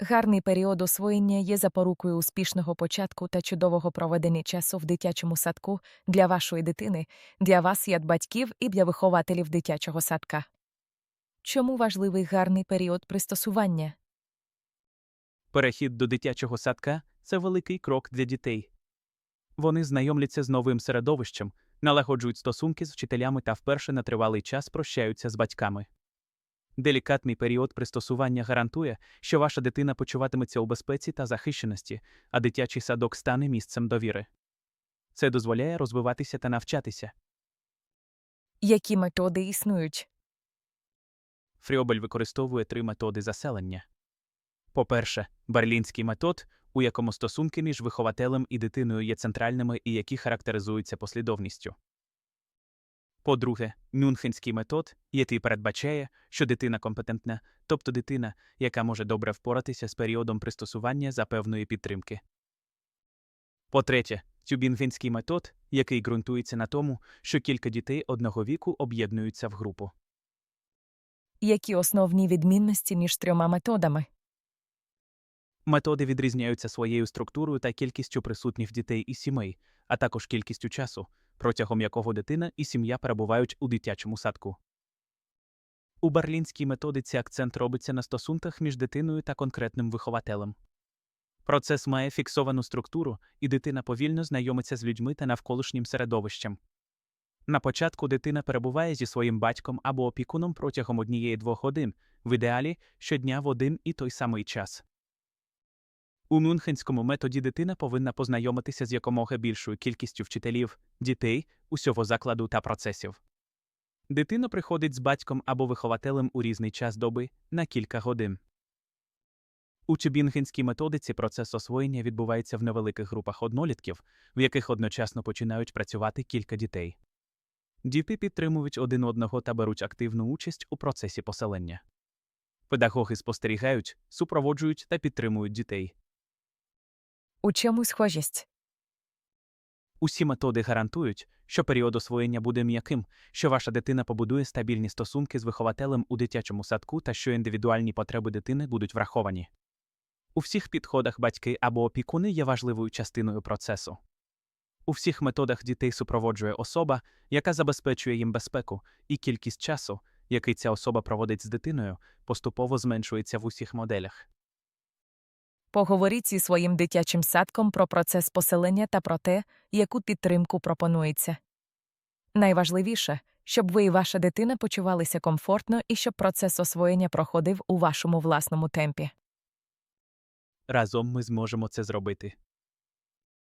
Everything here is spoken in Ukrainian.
Гарний період освоєння є запорукою успішного початку та чудового проведення часу в дитячому садку для вашої дитини, для вас, як батьків, і для вихователів дитячого садка. Чому важливий гарний період пристосування? Перехід до дитячого садка це великий крок для дітей. Вони знайомляться з новим середовищем, налагоджують стосунки з вчителями та вперше на тривалий час прощаються з батьками. Делікатний період пристосування гарантує, що ваша дитина почуватиметься у безпеці та захищеності, а дитячий садок стане місцем довіри. Це дозволяє розвиватися та навчатися. Які методи існують? Фріобель використовує три методи заселення. По-перше, берлінський метод, у якому стосунки між вихователем і дитиною є центральними і які характеризуються послідовністю. По-друге, мюнхенський метод, який передбачає, що дитина компетентна, тобто дитина, яка може добре впоратися з періодом пристосування за певної підтримки. По-третє, тюбінгенський метод, який ґрунтується на тому, що кілька дітей одного віку об'єднуються в групу. Які основні відмінності між трьома методами? Методи відрізняються своєю структурою та кількістю присутніх дітей і сімей, а також кількістю часу, протягом якого дитина і сім'я перебувають у дитячому садку. У берлінській методиці акцент робиться на стосунках між дитиною та конкретним вихователем. Процес має фіксовану структуру, і дитина повільно знайомиться з людьми та навколишнім середовищем. На початку дитина перебуває зі своїм батьком або опікуном протягом однієї-двох годин, в ідеалі щодня в один і той самий час. У мюнхенському методі дитина повинна познайомитися з якомога більшою кількістю вчителів, дітей, усього закладу та процесів. Дитина приходить з батьком або вихователем у різний час доби на кілька годин. У тюбінгенській методиці процес освоєння відбувається в невеликих групах однолітків, в яких одночасно починають працювати кілька дітей. Діти підтримують один одного та беруть активну участь у процесі поселення. Педагоги спостерігають, супроводжують та підтримують дітей. У чому схожість? Усі методи гарантують, що період освоєння буде м'яким, що ваша дитина побудує стабільні стосунки з вихователем у дитячому садку та що індивідуальні потреби дитини будуть враховані. У всіх підходах батьки або опікуни є важливою частиною процесу. У всіх методах дітей супроводжує особа, яка забезпечує їм безпеку, і кількість часу, який ця особа проводить з дитиною, поступово зменшується в усіх моделях. Поговоріть зі своїм дитячим садком про процес поселення та про те, яку підтримку пропонується. Найважливіше, щоб ви і ваша дитина почувалися комфортно і щоб процес освоєння проходив у вашому власному темпі. Разом ми зможемо це зробити.